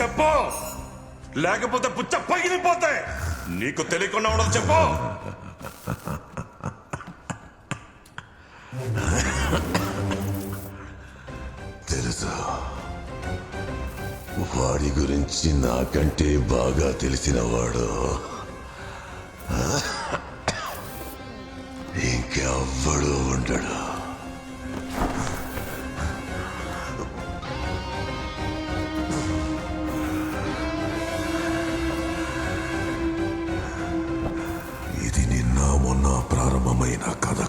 చెప్పు. లేకపోతే పుచ్చ పగిలిపోతాయి. నీకు తెలియకుండా ఉండదు చెప్పు. తెలుసా? వాడి గురించి నాకంటే బాగా తెలిసినవాడు. ఇంకా ఇంకెవ్వడు ఇది నిన్న మొన్న ప్రారంభమైన కథ